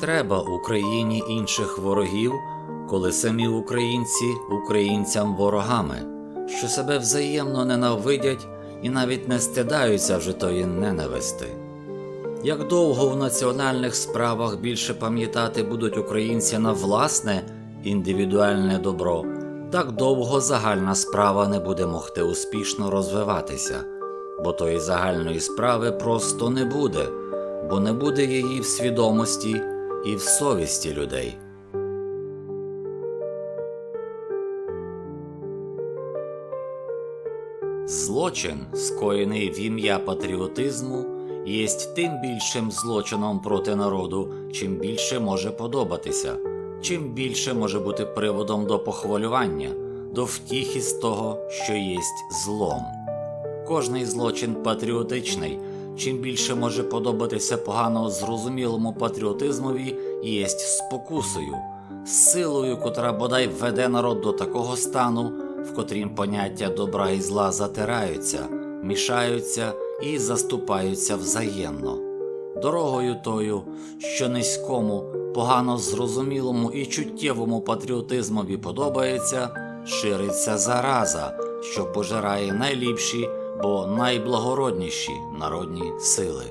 Треба Україні інших ворогів, коли самі українці українцям ворогами, що себе взаємно ненавидять і навіть не стидаються вже тої ненависти. Як довго в національних справах більше пам'ятати будуть українці на власне індивідуальне добро, так довго загальна справа не буде могти успішно розвиватися, бо тої загальної справи просто не буде, бо не буде її в свідомості і в совісті людей. Злочин, скоєний в ім'я патріотизму, єсть тим більшим злочином проти народу, чим більше може подобатися, чим більше може бути приводом до похвалювання, до втіхи з того, що єсть злом. Кожний злочин патріотичний, чим більше може подобатися погано зрозумілому патріотизмові, єсть спокусою, силою, котра бодай веде народ до такого стану, в котрім поняття добра і зла затираються, мішаються і заступаються взаємно. Дорогою тою, що низькому, погано зрозумілому і чуттєвому патріотизмові подобається, шириться зараза, що пожирає найліпші, бо найблагородніші народні сили.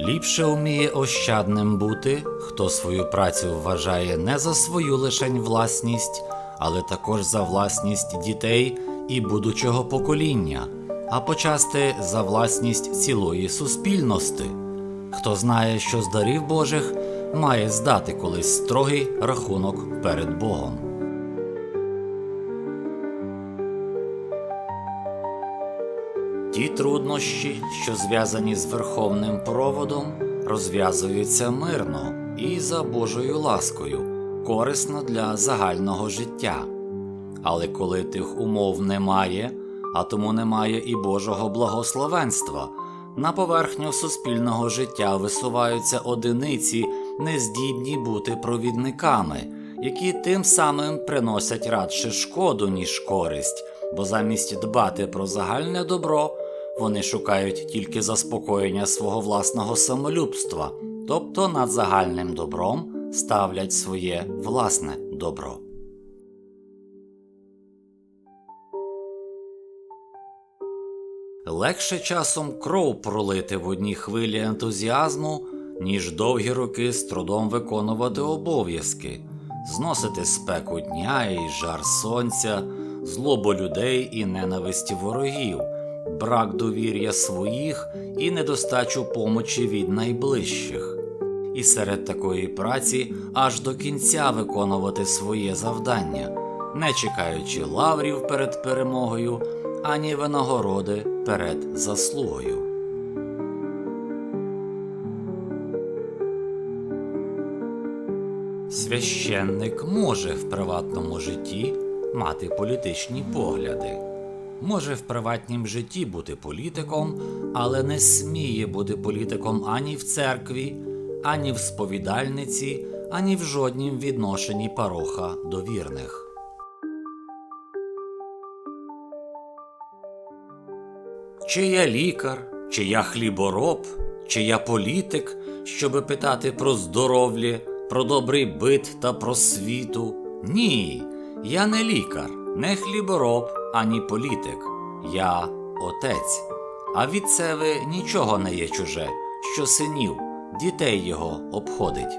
Ліпше вміє ощадним бути, хто свою працю вважає не за свою лишень власність, але також за власність дітей і будучого покоління, а почасти за власність цілої суспільності. Хто знає, що з дарів Божих має здати колись строгий рахунок перед Богом. Ті труднощі, що зв'язані з верховним проводом, розв'язуються мирно і за Божою ласкою, корисно для загального життя. Але коли тих умов немає, а тому немає і Божого благословенства, на поверхню суспільного життя висуваються одиниці, нездібні бути провідниками, які тим самим приносять радше шкоду, ніж користь, бо замість дбати про загальне добро, вони шукають тільки заспокоєння свого власного самолюбства, тобто над загальним добром ставлять своє власне добро. Легше часом кров пролити в одній хвилі ентузіазму, ніж довгі роки з трудом виконувати обов'язки, зносити спеку дня і жар сонця, злобу людей і ненависті ворогів, брак довір'я своїх і недостачу помочі від найближчих. І серед такої праці аж до кінця виконувати своє завдання, не чекаючи лаврів перед перемогою, ані винагороди перед заслугою. Священник може в приватному житті мати політичні погляди, може в приватнім житті бути політиком, але не сміє бути політиком ані в церкві, ані в сповідальниці, ані в жоднім відношенні пароха до вірних. Чи я лікар, чи я хлібороб, чи я політик, щоби питати про здоров'я, про добрий бит та про світу? Ні, я не лікар, не хлібороб, ані політик. Я отець. А від себе нічого не є чуже, що синів, дітей його обходить.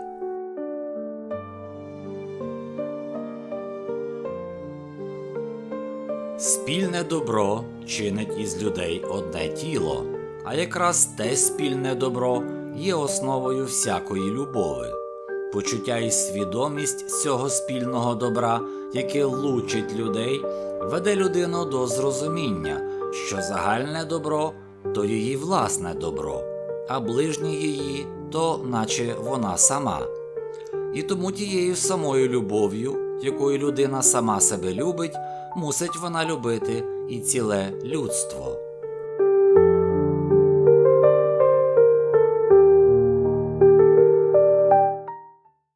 Спільне добро чинить із людей одне тіло, а якраз те спільне добро є основою всякої любови. Почуття і свідомість цього спільного добра, яке лучить людей, веде людину до зрозуміння, що загальне добро то її власне добро, а ближнє її то наче вона сама. І тому тією самою любов'ю, якою людина сама себе любить, мусить вона любити і ціле людство.